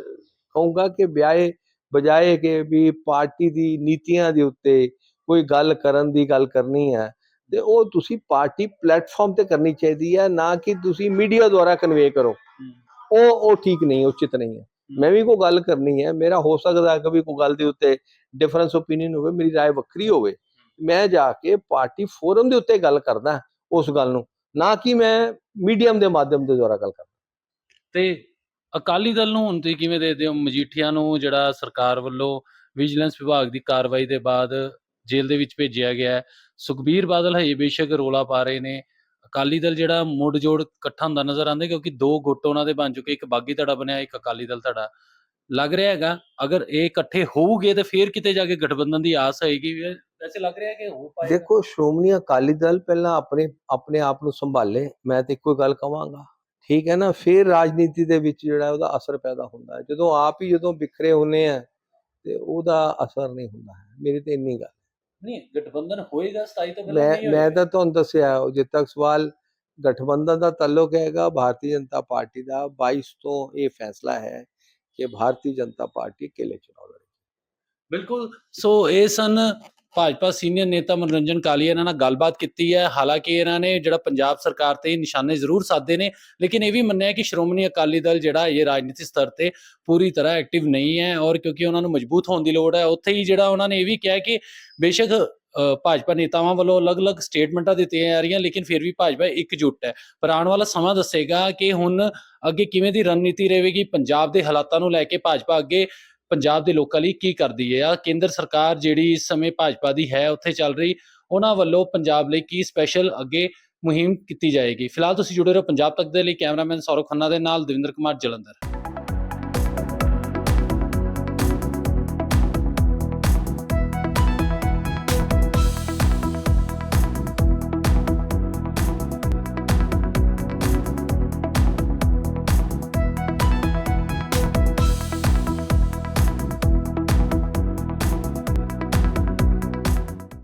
ਕਹੂੰਗਾ ਕਿ ਵਿਆਏ ਬਜਾਏ ਕਿ ਵੀ ਪਾਰਟੀ ਦੀ ਨੀਤੀਆਂ ਦੇ ਉੱਤੇ ਕੋਈ ਗੱਲ ਕਰਨ ਦੀ ਗੱਲ ਕਰਨੀ ਹੈ ਤੇ ਉਹ ਤੁਸੀਂ ਪਾਰਟੀ ਪਲੇਟਫਾਰਮ ਤੇ ਕਰਨੀ ਚਾਹੀਦੀ ਹੈ ਨਾ ਕਿ ਤੁਸੀਂ ਮੀਡੀਆ ਦੁਆਰਾ ਕਨਵੇ ਕਰੋ ਉਹ ਉਹ ਠੀਕ ਨਹੀਂ ਹੈ, ਉਚਿਤ ਨਹੀਂ ਹੈ ਮੈਂ ਵੀ ਕੋਈ ਗੱਲ ਕਰਨੀ ਹੈ ਮੇਰਾ ਹੋ ਸਕਦਾ ਹੈ ਕਿ ਵੀ ਕੋਈ ਗੱਲ ਦੇ ਉੱਤੇ ਡਿਫਰੈਂਸ ਓਪੀਨੀਅਨ ਹੋਵੇ ਮੇਰੀ رائے ਵੱਖਰੀ ਹੋਵੇ ਮੈਂ ਜਾ ਕੇ ਪਾਰਟੀ ਫੋਰਮ ਦੇ ਉੱਤੇ ਗੱਲ ਕਰਦਾ ਉਸ ਗੱਲ ਨੂੰ ਨਾ ਕਿ ਮੈਂ ਮੀਡੀਅਮ ਦੇ ਮਾਧਿਅਮ ਦੇ ਦੁਆਰਾ ਗੱਲ ਕਰਦਾ ਤੇ ਅਕਾਲੀ ਦਲ ਨੂੰ ਹੁਣ ਤੁਸੀਂ ਕਿਵੇਂ ਦੇਖਦੇ ਹੋ ਮਜੀਠੀਆ ਨੂੰ ਜਿਹੜਾ ਸਰਕਾਰ ਵੱਲੋਂ ਵਿਜੀਲੈਂਸ ਵਿਭਾਗ ਦੀ ਕਾਰਵਾਈ ਦੇ ਬਾਅਦ ਜੇਲ੍ਹ ਦੇ ਵਿੱਚ ਭੇਜਿਆ ਗਿਆ ਹੈ ਸੁਖਬੀਰ ਬਾਦਲ ਹਜੇ ਬੇਸ਼ੱਕ ਰੋਲਾ ਪਾ ਰਹੇ ਨੇ। ਅਕਾਲੀ ਦਲ ਜਿਹੜਾ ਮੁੱਢ ਜੋੜ ਇਕੱਠਾ ਹੁੰਦਾ ਨਜ਼ਰ ਆਉਂਦਾ ਕਿਉਂਕਿ ਦੋ ਗੁੱਟ ਉਹਨਾਂ ਦੇ ਬਣ ਚੁੱਕੇ, ਇੱਕ ਬਾਗੀ ਧੜਾ ਬਣਿਆ, ਇੱਕ ਅਕਾਲੀ ਦਲ ਧੜਾ। ਲੱਗ ਰਿਹਾ ਹੈਗਾ, ਅਗਰ ਇਹ ਇਕੱਠੇ ਹੋਊਗੇ ਤਾਂ ਫੇਰ ਕਿਤੇ ਜਾ ਕੇ ਗਠਬੰਧਨ ਦੀ ਆਸ ਹੋਏਗੀ ਵੈਸੇ ਲੱਗ ਰਿਹਾ ਕਿ ਹੋ ਪਾਏਗਾ। ਦੇਖੋ, ਸ਼੍ਰੋਮਣੀ ਅਕਾਲੀ ਦਲ ਪਹਿਲਾਂ ਆਪਣੇ ਆਪਣੇ ਆਪ ਨੂੰ ਸੰਭਾਲੇ, ਮੈਂ ਤੇ ਇੱਕੋ ਗੱਲ ਕਵਾਂਗਾ ਠੀਕ ਹੈ ਨਾ, ਫਿਰ ਰਾਜਨੀਤੀ ਦੇ ਵਿੱਚ ਜਿਹੜਾ ਉਹਦਾ ਅਸਰ ਪੈਦਾ ਹੁੰਦਾ ਹੈ। ਜਦੋਂ ਆਪ ਹੀ ਜਦੋਂ ਬਿਖਰੇ ਹੁੰਨੇ ਆ, ਤੇ ਉਹਦਾ ਅਸਰ ਨਹੀਂ ਹੁੰਦਾ ਹੈ। ਮੇਰੀ ਤੇ ਇੰਨੀ ਗੱਲ ਨਹੀਂ ਗਠਬੰਧਨ ਹੋਏਗਾ 27 ਤੋਂ ਪਹਿਲਾਂ ਮੈਂ ਨਹੀਂ ਮੈਂ ਹੋਏਗਾ। ਤਾਂ ਤੁਹਾਨੂੰ ਦੱਸਿਆ ਹੈ, ਜਿੱਥੇ ਤੱਕ ਸਵਾਲ ਗਠਬੰਧਨ ਦਾ ਤਾਲੁਕ ਹੈਗਾ ਭਾਰਤੀ ਜਨਤਾ ਪਾਰਟੀ ਦਾ 22 ਤੋਂ ਇਹ ਫੈਸਲਾ ਹੈ ਕਿ ਭਾਰਤੀ ਜਨਤਾ ਪਾਰਟੀ ਅਕੇਲੇ ਚੁਣਾਵ ਲੜੇਗੀ। ਬਿਲਕੁਲ ਸੋ ਇਹ ਸਨ ਭਾਜਪਾ ਸੀਨੀਅਰ ਨੇਤਾ ਮਨੋਰੰਜਨ ਕਾਲੀਆ ਇਹਨਾਂ ਨਾਲ ਗੱਲਬਾਤ ਕੀਤੀ ਹੈ। ਹਾਲਾਂਕਿ ਇਹਨਾਂ ਨੇ ਜਿਹੜਾ ਪੰਜਾਬ ਸਰਕਾਰ ਤੇ ਨਿਸ਼ਾਨੇ ਜ਼ਰੂਰ ਸਾਧੇ ਨੇ ਲੇਕਿਨ ਇਹ ਵੀ ਮੰਨਿਆ ਕਿ ਸ਼੍ਰੋਮਣੀ ਅਕਾਲੀ ਦਲ ਜਿਹੜਾ ਇਹ ਰਾਜਨੀਤਿਕ ਸਤਰ ਤੇ ਪੂਰੀ ਤਰ੍ਹਾਂ ਐਕਟਿਵ ਨਹੀਂ ਹੈ ਔਰ ਕਿਉਂਕਿ ਉਹਨਾਂ ਨੂੰ ਮਜ਼ਬੂਤ ਹੋਣ ਦੀ ਲੋੜ ਹੈ। ਉੱਥੇ ਹੀ ਜਿਹੜਾ ਉਹਨਾਂ ਨੇ ਇਹ ਵੀ ਕਿਹਾ ਕਿ ਬੇਸ਼ੱਕ ਅ, ਭਾਜਪਾ ਨੇਤਾਵਾਂ ਵੱਲੋਂ ਅਲੱਗ-ਅਲੱਗ ਸਟੇਟਮੈਂਟਾਂ ਦਿੱਤੀਆਂ ਜਾ ਰਹੀਆਂ ਲੇਕਿਨ ਫਿਰ ਵੀ ਭਾਜਪਾ ਇਕਜੁੱਟ ਹੈ। ਪਰ ਆਉਣ ਵਾਲਾ ਸਮਾਂ ਦੱਸੇਗਾ ਕਿ ਹੁਣ ਅੱਗੇ ਕਿਵੇਂ ਦੀ ਰਣਨੀਤੀ ਰਹੇਗੀ ਪੰਜਾਬ ਦੇ ਹਾਲਾਤਾਂ ਨੂੰ ਲੈ ਕੇ ਭਾਜਪਾ ਅੱਗੇ ਪੰਜਾਬ ਦੇ ਲੋਕਾਂ ਲਈ ਕੀ ਕਰਦੀ ਹੈ? ਆ ਕੇਂਦਰ ਸਰਕਾਰ ਜਿਹੜੀ ਇਸ ਸਮੇਂ ਭਾਜਪਾ ਦੀ ਹੈ, ਉੱਥੇ ਚੱਲ ਰਹੀ, ਉਹਨਾਂ ਵੱਲੋਂ ਪੰਜਾਬ ਲਈ ਕੀ ਸਪੈਸ਼ਲ ਅੱਗੇ ਮੁਹਿੰਮ ਕੀਤੀ ਜਾਏਗੀ? ਫਿਲਹਾਲ ਤੁਸੀਂ ਜੁੜੇ ਰਹੋ ਪੰਜਾਬ ਤੱਕ ਦੇ ਲਈ, ਕੈਮਰਾਮੈਨ ਸੌਰਵ ਖੰਨਾ ਦੇ ਨਾਲ ਦਵਿੰਦਰ ਕੁਮਾਰ ਜਲੰਧਰ।